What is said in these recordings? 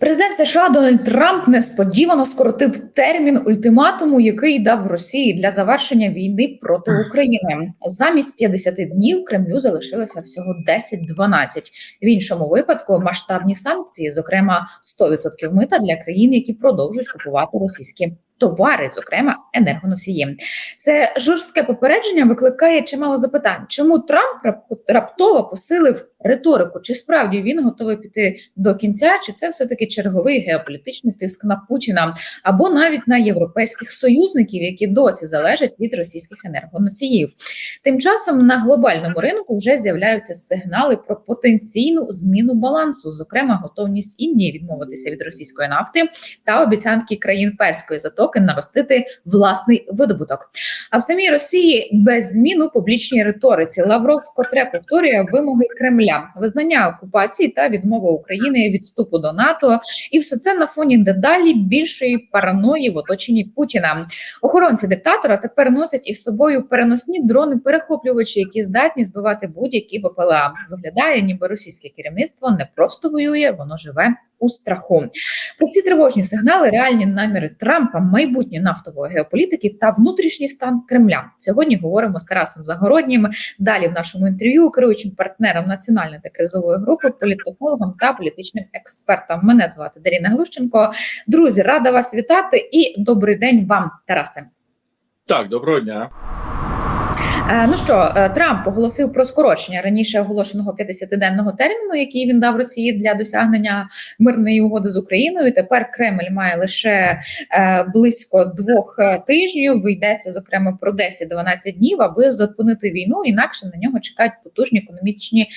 Президент США Дональд Трамп несподівано скоротив термін ультиматуму, який дав Росії для завершення війни проти України. Замість 50 днів Кремлю залишилося всього 10-12. В іншому випадку масштабні санкції, зокрема 100% мита для країн, які продовжують купувати російські товари, зокрема енергоносії. Це жорстке попередження викликає чимало запитань, чому Трамп рап- раптово посилив риторику? Чи справді він готовий піти до кінця? Чи це все таки черговий геополітичний тиск на Путіна або навіть на європейських союзників, які досі залежать від російських енергоносіїв? Тим часом на глобальному ринку вже з'являються сигнали про потенційну зміну балансу, зокрема готовність Індії відмовитися від російської нафти та обіцянки країн перської затоки наростити власний видобуток. А в самій Росії без змін у публічній риториці Лавров вкотре повторює вимоги Кремля, визнання окупації та відмова України від вступу до НАТО, і все це на фоні дедалі більшої параної в оточенні Путіна. Охоронці диктатора тепер носять із собою переносні дрони-перехоплювачі, які здатні збивати будь-які БПЛА. Виглядає, ніби російське керівництво не просто воює, воно живе у страху. Про ці тривожні сигнали, реальні наміри Трампа, майбутнє нафтової геополітики та внутрішній стан Кремля. Сьогодні говоримо з Тарасом Загороднім. Далі в нашому інтерв'ю керуючим партнером національної та кризової групи, політтехнологом та політичним експертом. Мене звати Даріна Глущенко. Друзі, рада вас вітати і добрий день вам, Тарасе. Так, доброго дня. Е, Ну що, е, Трамп оголосив про скорочення раніше оголошеного 50-денного терміну, який він дав Росії для досягнення мирної угоди з Україною. Тепер Кремль має лише е, близько двох тижнів. Вийдеться зокрема про 10-12 днів, аби зупинити війну. Інакше на нього чекають потужні економічні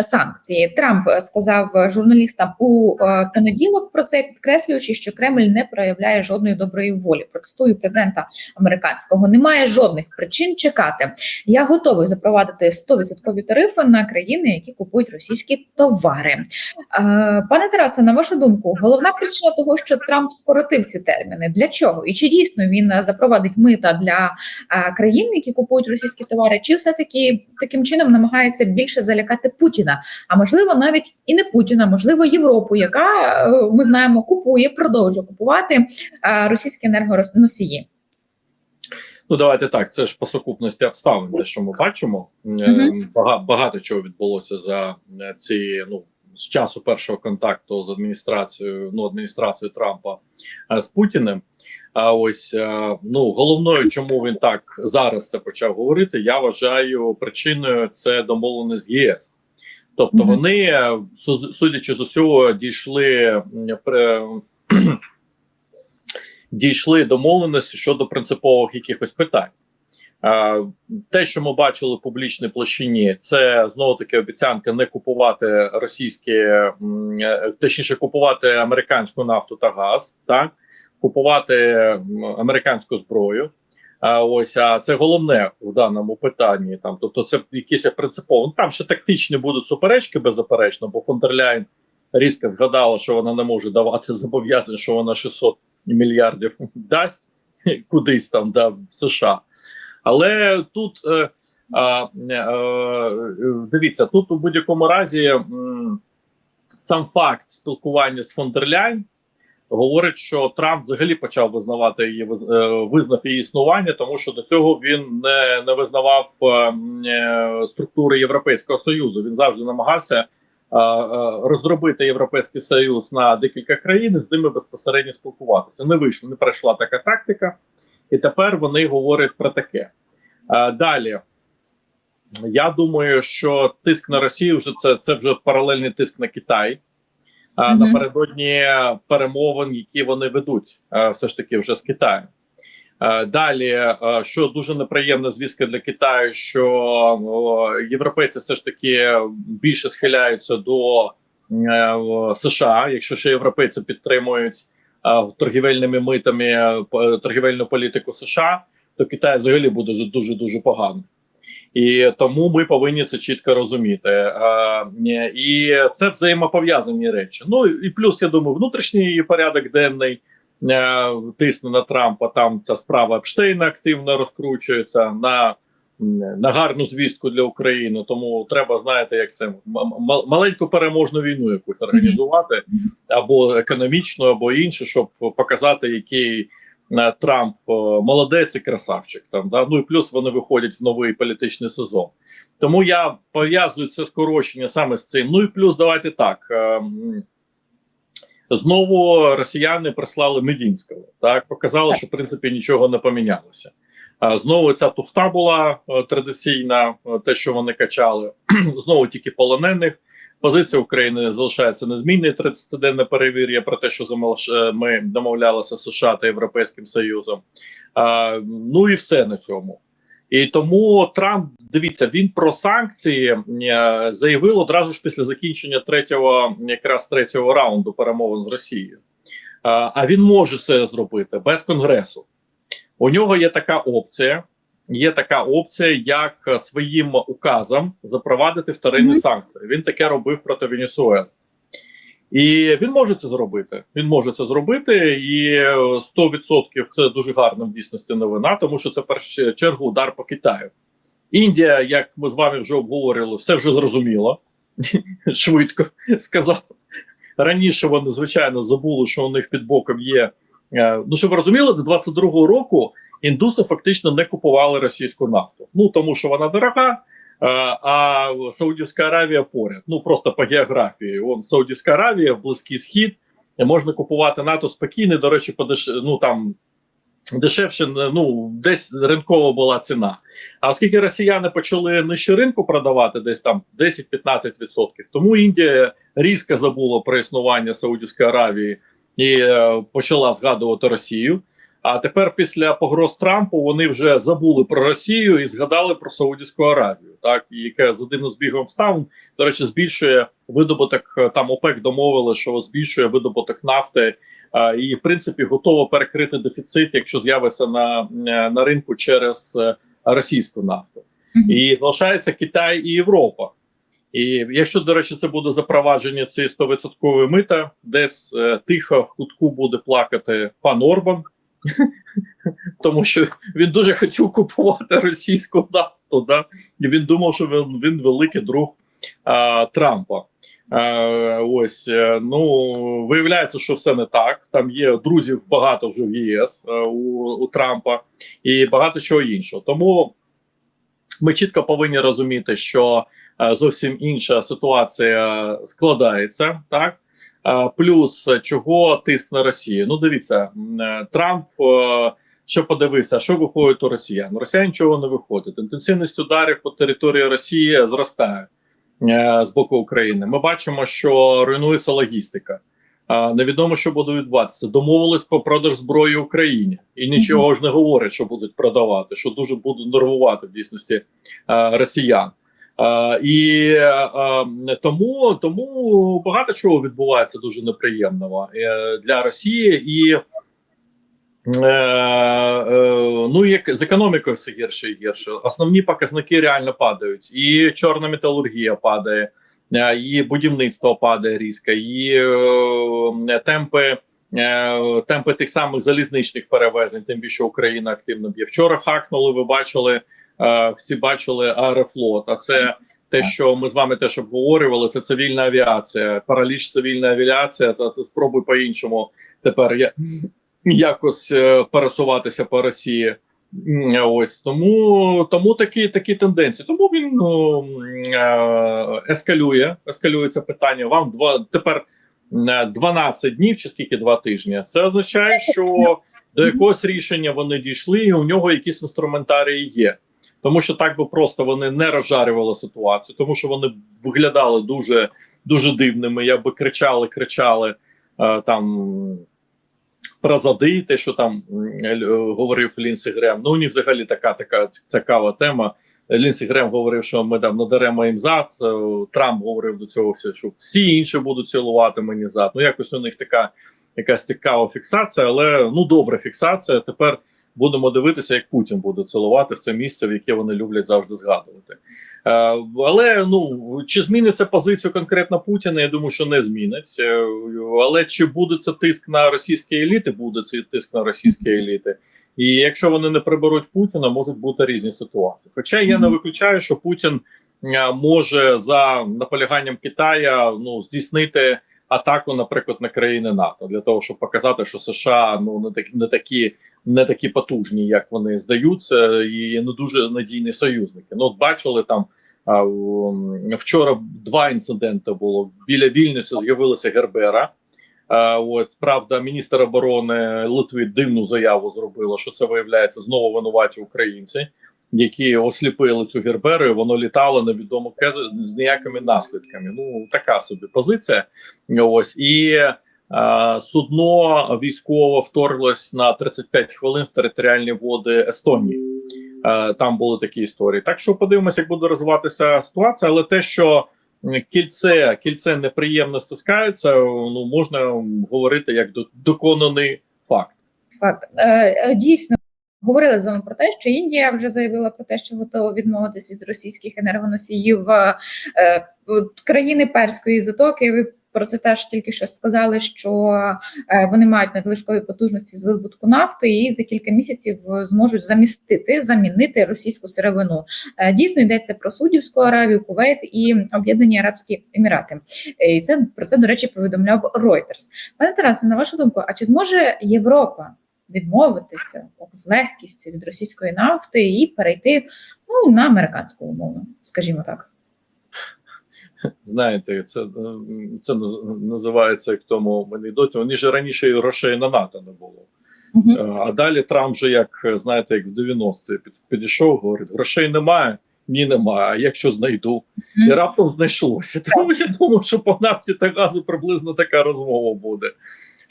санкції. Трамп сказав журналістам у понеділок про це, підкреслюючи, що Кремль не проявляє жодної доброї волі. Процитую президента американського. Немає жодних причин чекати. Я готовий запровадити 100% тарифи на країни, які купують російські товари. Е, Пане Тарасе, на вашу думку, головна причина того, що Трамп скоротив ці терміни, для чого? І чи дійсно він запровадить мита для е, країн, які купують російські товари, чи все таки таким чином намагається більше залякати Путіна? А можливо, навіть і не Путіна, можливо, Європу, яка е, ми знаємо, купує, продовжує купувати російські енергоносії. Ну давайте так. Це ж по сукупності обставин, те, що ми бачимо. Мгм. Багато, багато чого відбулося за е, ці ну з часу першого контакту з адміністрацією, ну адміністрацією Трампа е, з Путіним. А ось е, ну головною, чому він так зараз це почав говорити, я вважаю причиною це домовленість з ЄС. Тобто вони, судячи з усього, дійшли дійшли домовленості щодо принципових якихось питань. Те, що ми бачили в публічній площині, це знову таки обіцянка не купувати російські, е, точніше, купувати американську нафту та газ, так купувати американську зброю. Ось а це головне в даному питанні. Там, тобто, це якісь принципово. Ну, Там ще тактичні будуть суперечки, беззаперечно, бо фон дер Ляйн різко згадала, що вона не може давати зобов'язань, що вона 600 мільярдів дасть кудись там да, в США. Але тут е, е, е, дивіться, тут у будь-якому разі сам факт спілкування з фон дер Ляйн говорить, що Трамп взагалі почав визнавати її е, визнав її існування, тому що до цього він не, не визнавав е, структури Європейського союзу. Він завжди намагався роздробити Європейський Союз на декілька країн і з ними безпосередньо спілкуватися. Не вийшло, не пройшла така тактика, і тепер вони говорять про таке. Далі. Я думаю, що тиск на Росію вже це, це вже паралельний тиск на Китай. А Мгм. напередодні перемовин, які вони ведуть, все ж таки вже з Китаєм. Е, Далі, е, що дуже неприємна звістка для Китаю, що європейці все ж таки більше схиляються до е, США, якщо ще європейці підтримують торгівельними митами торгівельну політику США, то Китай взагалі буде дуже дуже погано. І тому ми повинні це чітко розуміти. І це взаємопов'язані речі. Ну і плюс, я думаю, внутрішній порядок денний тисне на Трампа. Там ця справа Епштейна активно розкручується на на гарну звістку для України. Тому треба, знаєте, як це маленьку переможну війну якусь організувати, або економічну, або іншу, щоб показати, який е, Трамп е, молодець і красавчик. Там да ну і плюс вони виходять в новий політичний сезон. Тому я пов'язую це скорочення саме з цим. Ну і плюс, давайте так. Знову росіяни прислали Медінського. Так показали, що в принципі нічого не помінялося. Знову ця туфта була е, традиційна, е, те, що вони качали. знову тільки полонених. Позиція України залишається незмінною. 30-денне перевір'я про те, що е, ми домовлялися з США та Європейським Союзом. Ну і все на цьому. І тому Трамп дивіться, він про санкції е, заявив одразу ж після закінчення третього, якраз третього раунду перемовин з Росією. А, а він може це зробити без конгресу. У нього є така опція. Є така опція, як е, своїм указом запровадити вторинні Мгм. санкції. Він таке робив проти Венесуели. І він може це зробити. Він може це зробити, і е, 100% це дуже гарна в дійсності новина, тому що це в чергу удар по Китаю. Індія, як ми з вами вже обговорили, все вже зрозуміло швидко сказав. Раніше вони звичайно забули, що у них під боком є. е, Ну, щоб ви розуміли, до 22-го року індуси фактично не купували російську нафту. Ну тому що вона дорога, а Саудівська Аравія поряд. Ну просто по географії. Вон Саудівська Аравія, Близький Схід, можна купувати НАТО спокійно. До речі, подеш... ну там дешевше, ну десь ринкова була ціна. А оскільки росіяни почали нижче ринку продавати, десь там 10-15%, тому Індія різко забула про існування Саудівської Аравії і е, почала згадувати Росію. А тепер, після погроз Трампу, вони вже забули про Росію і згадали про Саудівську Аравію, так і яка за дивним збігом обставин, до речі, збільшує видобуток. е, Там ОПЕК домовили, що збільшує видобуток нафти, е, і в принципі готово перекрити дефіцит, якщо з'явиться на, е, на ринку через російську нафту. І залишається Китай і Європа. І якщо, до речі, це буде запровадження цієї 100% мита, десь е, тихо в кутку буде плакати пан Орбан, тому що він дуже хотів купувати російську нафту. Да? І він думав, що він, він великий друг а, Трампа. Е, ось е, ну виявляється, що все не так. Там є друзів багато вже в ЄС е, у, у Трампа і багато чого іншого. Тому ми чітко повинні розуміти, що е, зовсім інша ситуація складається, так плюс е, чого тиск на Росію. Ну, дивіться, е, Трамп. е, Що подивився, що виходить у росіян? Росіян нічого не виходить. Інтенсивність ударів по території Росії зростає е, з боку України. Ми бачимо, що руйнується логістика. Е, невідомо, що буде відбуватися. Домовились про продаж зброї Україні, і нічого ж не говорять, що будуть продавати, що дуже будуть нервувати в дійсності е, росіян. І тому, тому багато чого відбувається дуже неприємного е, для Росії і. Е, е, ну, як з економікою все гірше і гірше. Основні показники реально падають, і чорна металургія падає, і будівництво падає різко, і темпи. Темпи тих самих залізничних перевезень, тим більше Україна активно б'є. Вчора хакнули. Ви бачили, всі бачили Аерофлот. А це те, що ми з вами теж обговорювали. Це цивільна авіація, параліч цивільна авіація. Це, це спробуй по-іншому тепер я якось е, пересуватися по Росії. Ось тому тому такі такі тенденції. Тому він ну, е, ескалює. Ескалює це питання. Вам два тепер е, 12 днів чи скільки два тижні. Це означає, що до якогось рішення вони дійшли, і у нього якісь інструментарії є. Тому що так би просто вони не розжарювали ситуацію, тому що вони виглядали дуже дуже дивними. Я би кричали, кричали е, там про зади, те, що там е, говорив Лінсі Грем. Ну, них взагалі така така цікава тема. Лінсі Грем говорив, що ми там надаремо їм зад. Е, Трамп говорив до цього все, що всі інші будуть цілувати мені зад. Ну, якось у них така якась цікава фіксація, але ну добра фіксація. Тепер будемо дивитися, як Путін буде цілувати в це місце, в яке вони люблять завжди згадувати. Е, але ну чи зміниться позицію конкретно Путіна? Я думаю, що не змінить. Е, але чи буде це тиск на російські еліти? Буде цей тиск на російські еліти. І якщо вони не приберуть Путіна, можуть бути різні ситуації. Хоча я не виключаю, що Путін е, може за наполяганням Китая ну здійснити атаку, наприклад, на країни НАТО для того, щоб показати, що США ну не такі не такі не такі потужні, як вони здаються, і не дуже надійні союзники. Ну, от бачили там вчора два інциденти було. Біля Вільнюса з'явилася Гербера. От правда, міністр оборони Литви дивну заяву зробила, що це виявляється знову винуваті українці, які осліпили цю Герберу. Воно літало невідомо з ніякими наслідками. Ну така собі позиція. Ось і е, судно військово вторглось на 35 хвилин в територіальні води Естонії. Е, там були такі історії. Так що подивимося, як буде розвиватися ситуація, але те, що кільце, кільце неприємно стискається, ну можна говорити як доконаний факт. Факт Е, е, дійсно. Говорили з вами про те, що Індія вже заявила про те, що готова відмовитися від російських енергоносіїв е, країни Перської затоки. Ви про це теж тільки що сказали, що е, вони мають надлишкові потужності з видобутку нафти і за кілька місяців е, зможуть замістити, замінити російську сировину. Е, Дійсно йдеться про Судівську Аравію, Кувейт і Об'єднані Арабські Емірати. Е, І це про це до речі повідомляв Reuters. Пане Тарасе, на вашу думку, а чи зможе Європа відмовитися так з легкістю від російської нафти і перейти ну на американську умовно, скажімо так? Знаєте, це, е, це називається як тому анекдоті. Вони ж раніше і грошей на НАТО не було. Е, А далі Трамп же, як е, знаєте, як в 90-ті під, підійшов, говорить: грошей немає, ні, немає. А якщо знайду, і раптом знайшлося. Тому я думаю, що по нафті та газу приблизно така розмова буде.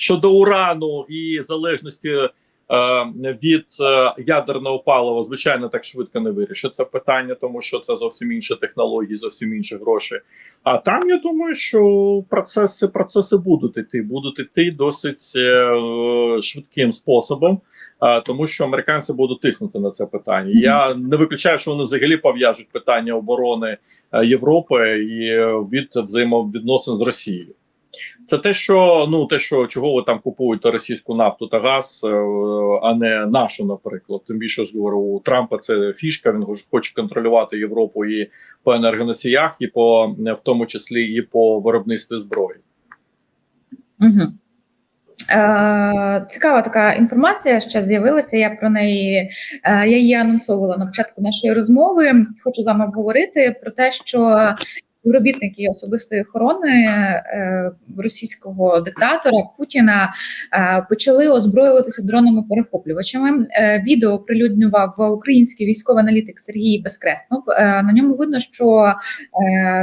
Щодо урану і залежності е, від е, ядерного палива, звичайно, так швидко не вирішить це питання, тому що це зовсім інші технології, зовсім інші гроші. А там я думаю, що процеси процеси будуть іти, будуть іти досить е, швидким способом, е, тому що американці будуть тиснути на це питання. Я не виключаю, що вони взагалі пов'яжуть питання оборони е, Європи і е, від взаємовідносин з Росією. Це те, що ну те, що чого ви там купуєте російську нафту та газ, е, а не нашу, наприклад. Тим більше ж у Трампа це фішка. Він хоче контролювати Європу і по енергоносіях, і по в тому числі і по виробництві зброї. Угу. Е, цікава така інформація ще з'явилася. Я про неї е, я її анонсовувала на початку нашої розмови. Хочу з вами обговорити про те, що співробітники особистої охорони е, російського диктатора Путіна е, почали озброюватися дронами перехоплювачами. Е, відео оприлюднював український військовий аналітик Сергій Безкреснов. На ньому видно, що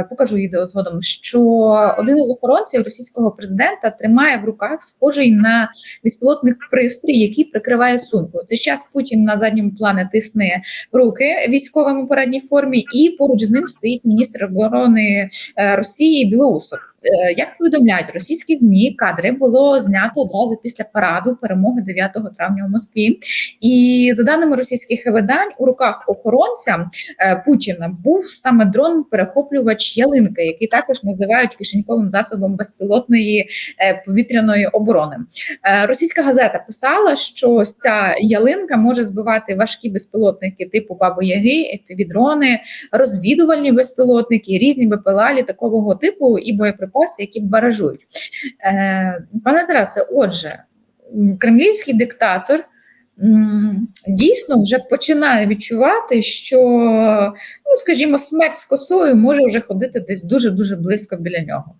покажу відео згодом, що один із охоронців російського президента тримає в руках схожий на безпілотний пристрій, який прикриває сумку. В цей час Путін на задньому плані тисне руки військовим у передній формі, і поруч з ним стоїть міністр оборони Росії Білоусов. Е, Як повідомляють російські змі, кадри було знято одразу після параду перемоги 9 травня у Москві. І за даними російських видань, у руках охоронця е, Путіна був саме дрон-перехоплювач ялинка, який також називають кишеньковим засобом безпілотної е, повітряної оборони. Російська газета писала, що ця ялинка може збивати важкі безпілотники типу Бабо Яги, дрони, розвідувальні безпілотники, різні БПЛА літакового типу і боєприпаси, які баражують. Е, Пане Тарасе, отже, кремлівський диктатор. Дійсно, вже починає відчувати, що, ну скажімо, смерть з косою може вже ходити десь дуже дуже близько біля нього.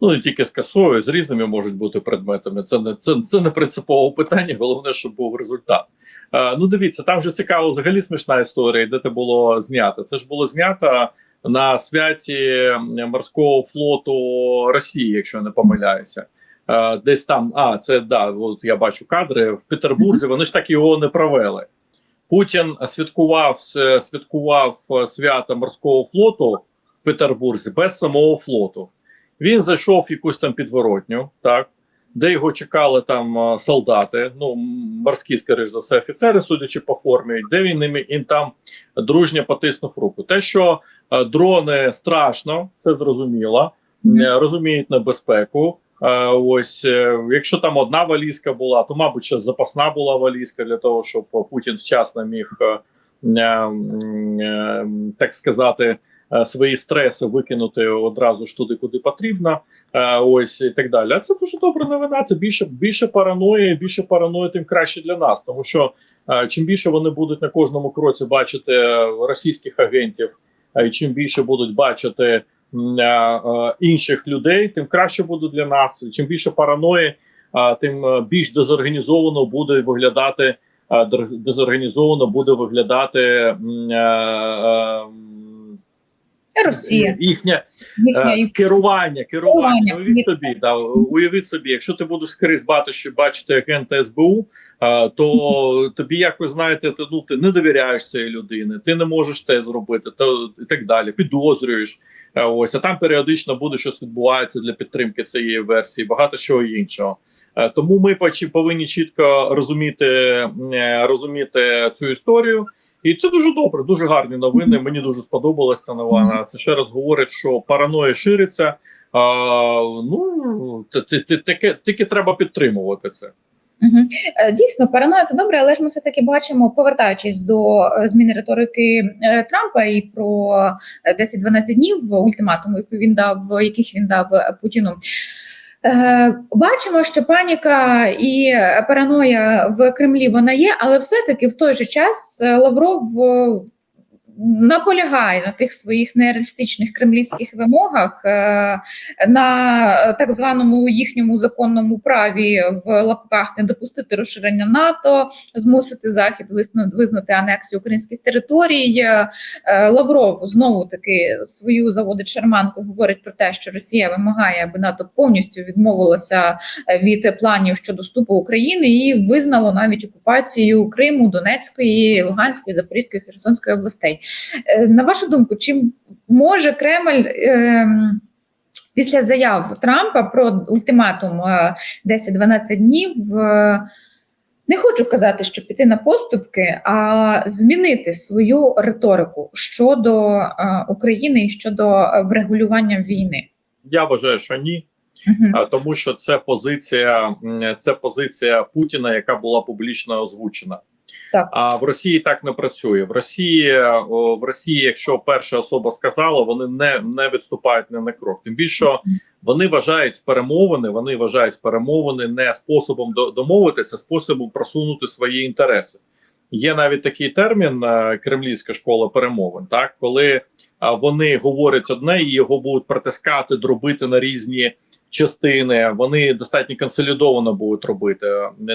Ну не тільки з касою, з різними можуть бути предметами. Це не це, це не принципове питання. Головне, щоб був результат. Е, ну дивіться, там вже цікаво, взагалі смішна історія, де це було знято. Це ж було знято на святі морського флоту Росії, якщо не помиляюся. Е, десь там, а це да, от я бачу кадри в Петербурзі. Вони ж так його не провели. Путін святкував святкував е, свято морського флоту в Петербурзі без самого флоту. Він зайшов в якусь там підворотню, так де його чекали там солдати, ну морські, скоріш за все, офіцери, судячи по формі, де він ними він там дружньо потиснув руку. Те, що дрони страшно, це зрозуміло, е, розуміють небезпеку. Е, ось е, якщо там одна валізка була, то мабуть ще запасна була валізка для того, щоб Путін вчасно міг так сказати. Е, Свої стреси викинути одразу ж туди, куди потрібно, е, ось і так далі. А це дуже добра новина. Це більше більше параної, більше параної, тим краще для нас. Тому що е, чим більше вони будуть на кожному кроці бачити російських агентів, і чим більше будуть бачити інших людей, тим краще буде для нас. Чим більше параної, тим більш дезорганізовано буде виглядати. Дезорганізовано буде виглядати Росія, їхня їхня Е, керування, керування. Уявіть собі, да, уявіть собі, якщо ти будеш скрізь бачити, бачити агента СБУ, е, то тобі якось знаєте, ти, ну ти не довіряєш цієї людини, ти не можеш те зробити, то і так далі. Підозрюєш. Е, Ось а там періодично буде щось відбувається для підтримки цієї версії, багато чого іншого. Тому ми повинні чітко розуміти, розуміти цю історію. І це дуже добре, дуже гарні новини. Мені дуже сподобалась ця новина. Це ще раз говорить, що параноя шириться. А, ну таке тільки треба підтримувати це. Е, Дійсно, параноя це добре, але ж ми все таки бачимо, повертаючись до е, зміни риторики е, Трампа і про е, 10-12 днів ультиматуму, яку він дав, яких він дав Путіну. Е, Бачимо, що паніка і параноя в Кремлі вона є, але все-таки в той же час е, Лавров е, наполягає на тих своїх нереалістичних кремлівських вимогах е, на так званому їхньому законному праві в лапках не допустити розширення НАТО, змусити захід визнати анексію українських територій. Е, Лавров знову таки свою заводить шарманку. Говорить про те, що Росія вимагає, аби НАТО повністю відмовилося е, від планів щодо вступу України і визнало навіть окупацію Криму, Донецької, Луганської, Запорізької, Херсонської областей. Е, На вашу думку, чи може Кремль? ем, Після заяв Трампа про ультиматум е, 10-12 днів е, не хочу казати, що піти на поступки, а змінити свою риторику щодо е, України і щодо е, врегулювання війни. Я вважаю, що ні. А, тому що це позиція, це позиція Путіна, яка була публічно озвучена. Так. А в Росії так не працює. В Росії о, в Росії, якщо перша особа сказала, вони не, не відступають не на крок. Тим більше вони вважають перемовини. Вони вважають перемовини не способом до- домовитися, а способом просунути свої інтереси. Є навіть такий термін е, кремлівська школа перемовин, так коли вони говорять одне і його будуть притискати, дробити на різні частини. Вони достатньо консолідовано будуть робити.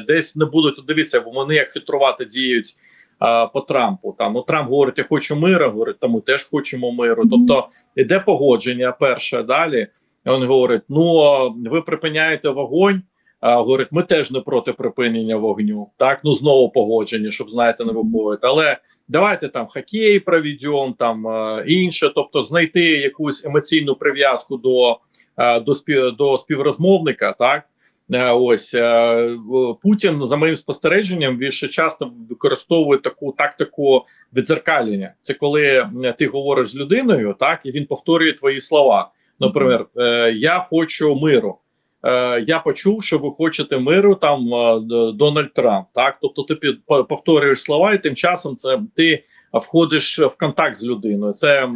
Десь не будуть дивіться, бо вони як хитрувати діють а, по Трампу. Там ну Трамп говорить, я хочу миру. Говорить, та ми теж хочемо миру. Тобто іде погодження. Перше далі. Він говорить: ну ви припиняєте вогонь. А, говорить, ми теж не проти припинення вогню. Так, ну знову погодження, щоб знаєте, не Мгм. виходить. Але давайте там хокей проведемо, там інше, тобто знайти якусь емоційну прив'язку до, до, спів, до співрозмовника. Так ось Путін, за моїм спостереженням, він ще часто використовує таку тактику відзеркалення. Це коли ти говориш з людиною, так і він повторює твої слова. Наприклад, е, я хочу миру. Е, я почув, що ви хочете миру там е, Дональд Трамп. Так, тобто ти повторюєш слова, і тим часом це ти входиш в контакт з людиною. Це е,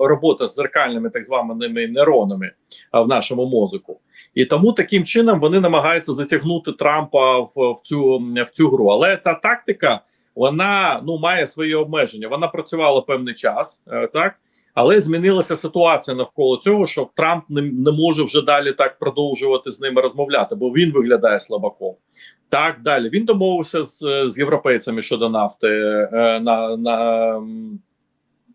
робота з зеркальними так званими нейронами в нашому мозку. І тому таким чином вони намагаються затягнути Трампа в, в цю в цю гру. Але та тактика вона ну має свої обмеження. Вона працювала певний час, так. Але змінилася ситуація навколо цього, що Трамп не, не може вже далі так продовжувати з ними розмовляти, бо він виглядає слабаком. Так далі він домовився з, з європейцями щодо нафти е, на, на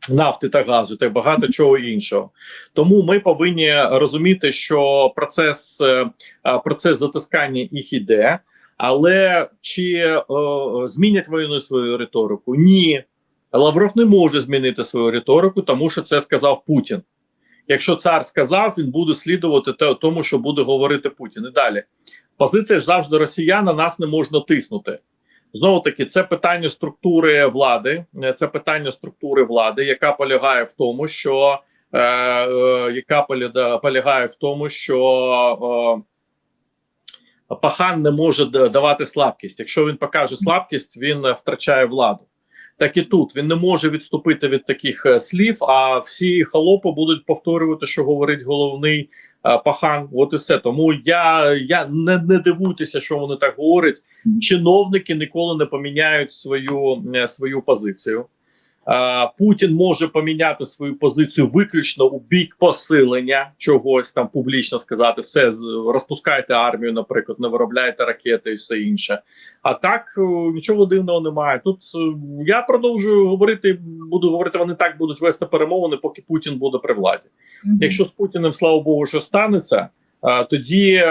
нафти та газу та багато чого іншого. Тому ми повинні розуміти, що процес, е, процес затискання їх іде. Але чи е, змінять вони свою риторику? Ні. Лавров не може змінити свою риторику, тому що це сказав Путін. Якщо цар сказав, він буде слідувати те, тому, що буде говорити Путін. І далі позиція ж завжди росіян на нас не можна тиснути. Знову таки, це питання структури влади, е, це питання структури влади, яка полягає в тому, що е, е, яка полягає в тому, що е, пахан не може давати слабкість. Якщо він покаже слабкість, він е, втрачає владу. Так і тут він не може відступити від таких е, слів, а всі холопи будуть повторювати, що говорить головний е, пахан. От і все. Тому я, я не, не дивуйтеся, що вони так говорять. Чиновники ніколи не поміняють свою, е, свою позицію. Путін може поміняти свою позицію виключно у бік посилення чогось там публічно сказати, все розпускайте армію, наприклад, не виробляйте ракети і все інше. А так е, нічого дивного немає. Тут е, я продовжую говорити, буду говорити, вони так будуть вести перемовини, поки Путін буде при владі. Мгм. Якщо з Путіним, слава Богу, що станеться, е, тоді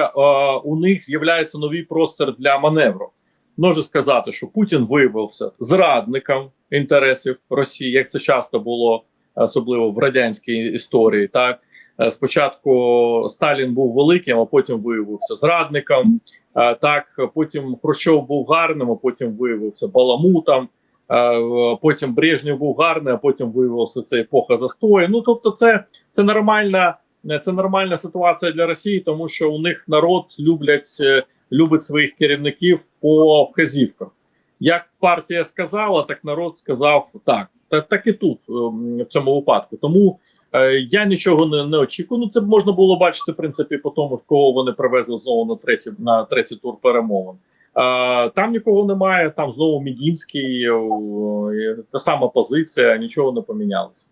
у них з'являється новий простір для маневру. Можу сказати, що Путін виявився зрадником інтересів Росії, як це часто було, особливо в радянській історії. Так Е, спочатку Сталін був великим, а потім виявився зрадником. Е, Так, потім Хрущов був гарним, а потім виявився баламутом. Е, Потім Брежнєв був гарний, а потім виявився це епоха застою. Ну тобто, це, це нормальна. Це нормальна ситуація для Росії, тому що у них народ люблять любить своїх керівників по вказівках. Як партія сказала, так народ сказав так. Та так і тут ем, в цьому випадку. Тому е, я нічого не, не очікую. Ну це можна було бачити в принципі по тому, в кого вони привезли знову на третій на третій тур перемовин. Е, там нікого немає. Там знову Мідінський, е, та сама позиція, нічого не помінялося.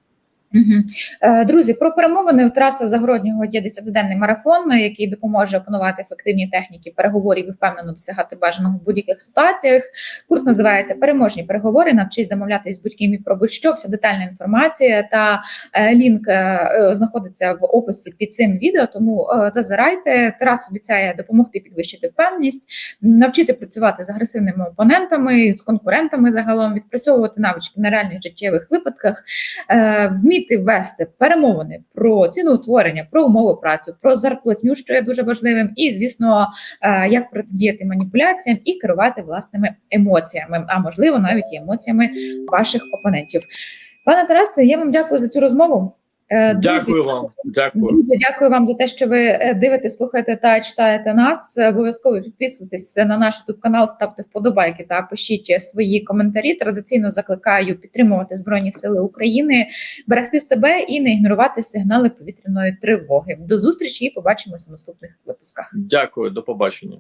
Е, Друзі, про перемовини у Тараса Загороднього є 10-денний марафон, який допоможе опанувати ефективні техніки переговорів і впевнено досягати бажаного в будь-яких ситуаціях. Курс називається Переможні переговори. Навчись домовлятись з будь-ким і про будь-що. Вся детальна інформація та е, лінк е, знаходиться в описі під цим відео. Тому зазирайте. Тарас обіцяє допомогти підвищити впевненість, навчити працювати з агресивними опонентами, з конкурентами загалом, відпрацьовувати навички на реальних життєвих випадках е, вміти вести перемовини про ціноутворення, про умови праці, про зарплатню, що є дуже важливим, і звісно, е, як протидіяти маніпуляціям і керувати власними емоціями, а можливо, навіть і емоціями ваших опонентів. Пане Тарасе, я вам дякую за цю розмову. Е, друзі, Дякую вам. Дякую. Друзі, дякую вам за те, що ви е, дивитесь, слухаєте та читаєте нас. Обов'язково підписуйтесь на наш youtube канал, ставте вподобайки та пишіть свої коментарі. Традиційно закликаю підтримувати Збройні Сили України, берегти себе і не ігнорувати сигнали повітряної тривоги. До зустрічі і побачимося в наступних випусках. Дякую, до побачення.